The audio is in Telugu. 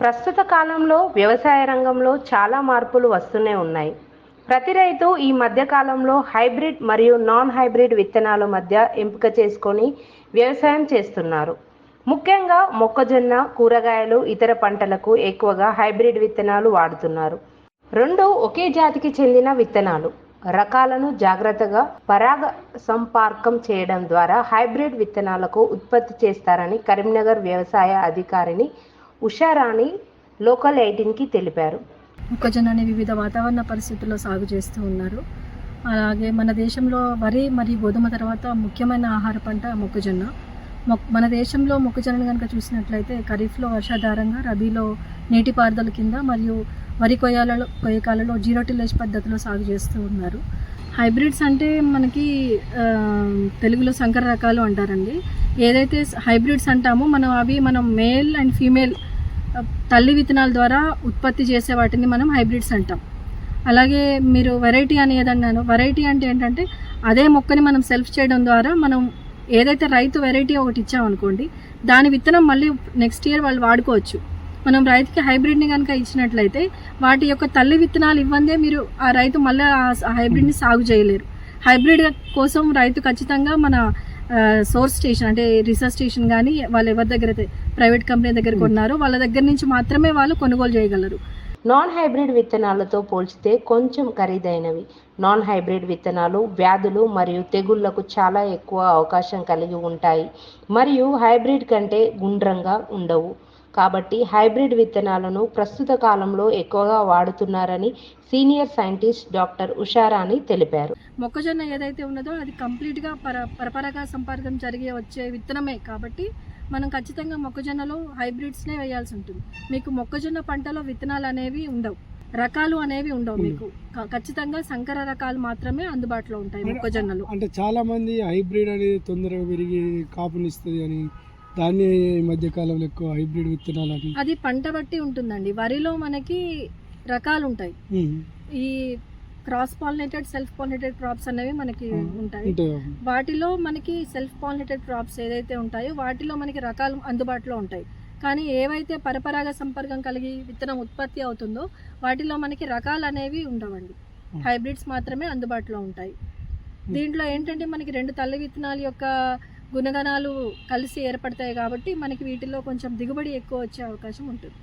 ప్రస్తుత కాలంలో వ్యవసాయ రంగంలో చాలా మార్పులు వస్తూనే ఉన్నాయి. ప్రతి రైతు ఈ మధ్య కాలంలో హైబ్రిడ్ మరియు నాన్ హైబ్రిడ్ విత్తనాల మధ్య ఎంపిక చేసుకొని వ్యవసాయం చేస్తున్నారు. ముఖ్యంగా మొక్కజొన్న కూరగాయలు ఇతర పంటలకు ఎక్కువగా హైబ్రిడ్ విత్తనాలు వాడుతున్నారు. రెండు ఒకే జాతికి చెందిన విత్తనాలు. రకాలను జాగ్రత్తగా పరాగ సంపర్కం చేయడం ద్వారా హైబ్రిడ్ విత్తనాలకు ఉత్పత్తి చేస్తారని కరీంనగర్ వ్యవసాయ అధికారిని ఉషారాణి లోకల్ ఎయిటీన్కి తెలిపారు. మొక్కజొన్నని వివిధ వాతావరణ పరిస్థితుల్లో సాగు చేస్తూ ఉన్నారు. అలాగే మన దేశంలో వరి మరియు గోధుమ తర్వాత ముఖ్యమైన ఆహార పంట మొక్కజొన్న. మొక్ మన దేశంలో మొక్కజొన్నను కనుక చూసినట్లయితే ఖరీఫ్లో వర్షాధారంగా రబీలో నీటిపారుదల కింద మరియు వరి కొయ్యాలలో కొయ్యకాలలో జీరో టిల్లేజ్ పద్ధతిలో సాగు చేస్తూ ఉన్నారు. హైబ్రిడ్స్ అంటే మనకి తెలుగులో సంకర రకాలు అంటారండి. ఏదైతే హైబ్రిడ్స్ అంటామో మనం అవి మనం మేల్ అండ్ ఫీమేల్ తల్లి విత్తనాల ద్వారా ఉత్పత్తి చేసే వాటిని మనం హైబ్రిడ్స్ అంటాం. అలాగే మీరు వెరైటీ అని ఏదన్నాను వెరైటీ అంటే ఏంటంటే అదే మొక్కని మనం సెల్ఫ్ చేయడం ద్వారా మనం ఏదైతే రైతు వెరైటీ ఒకటి ఇచ్చామనుకోండి దాని విత్తనం మళ్ళీ నెక్స్ట్ ఇయర్ వాళ్ళు వాడుకోవచ్చు. మనం రైతుకి హైబ్రిడ్ని కనుక ఇచ్చినట్లయితే వాటి యొక్క తల్లి విత్తనాలు ఇవ్వందే మీరు ఆ రైతు మళ్ళీ ఆ హైబ్రిడ్ని సాగు చేయలేరు. హైబ్రిడ్ కోసం రైతు ఖచ్చితంగా మన సోర్స్ స్టేషన్ అంటే రీసెర్చ్ స్టేషన్ కానీ వాళ్ళు ఎవరి దగ్గర అయితే ప్రైవేట్ కంపెనీ దగ్గర కొన్నారో వాళ్ళ దగ్గర నుంచి మాత్రమే వాళ్ళు కొనుగోలు చేయగలరు. నాన్ హైబ్రిడ్ విత్తనాలతో పోల్చితే కొంచెం ఖరీదైనవి. నాన్ హైబ్రిడ్ విత్తనాలు వ్యాధులు మరియు తెగుళ్ళకు చాలా ఎక్కువ అవకాశం కలిగి ఉంటాయి. మరియు హైబ్రిడ్ కంటే గుండ్రంగా ఉండవు. కాబట్టి హైబ్రిడ్ విత్తనాలను ప్రస్తుత కాలంలో ఎక్కువగా వాడుతున్నారని సీనియర్ సైంటిస్ట్ డాక్టర్ ఉషారాణి తెలిపారు. మొక్కజొన్న ఏదైతే ఉన్నదో అది కంప్లీట్గా పర పరపరగా సంపర్కం జరిగే వచ్చే విత్తనమే కాబట్టి మనం ఖచ్చితంగా మొక్కజొన్నలో హైబ్రిడ్స్నే వేయాల్సి ఉంటుంది. మీకు మొక్కజొన్న పంటలో విత్తనాలు అనేవి ఉండవు. రకాలు అనేవి ఉండవు మీకు. ఖచ్చితంగా సంకర రకాలు మాత్రమే అందుబాటులో ఉంటాయి మొక్కజొన్నలో. అంటే చాలా మంది హైబ్రిడ్ అనేది తొందరగా పెరిగి కాపునిస్తుంది అని దాన్ని ఈ మధ్య కాలంలో ఎక్కువ హైబ్రిడ్ విత్తనాలు అది పంట బట్టి ఉంటుందండి. వరిలో మనకి రకాలు ఉంటాయి. ఈ cross pollinated self pollinated crops అనేవి మనకి ఉంటాయి. వాటిలో మనకి సెల్ఫ్ పాలినేటెడ్ క్రాప్స్ ఏదైతే ఉంటాయో వాటిలో మనకి రకాలు అందుబాటులో ఉంటాయి. కానీ ఏవైతే పరపరాగ సంపర్కం కలిగి విత్తనం ఉత్పత్తి అవుతుందో వాటిలో మనకి రకాలు అనేవి ఉండవండి. హైబ్రిడ్స్ మాత్రమే అందుబాటులో ఉంటాయి. దీంట్లో ఏంటంటే మనకి రెండు తల్లి విత్తనాల యొక్క గుణగణాలు కలిసి ఏర్పడతాయి కాబట్టి మనకి వీటిలో కొంచెం దిగుబడి ఎక్కువ వచ్చే అవకాశం ఉంటుంది.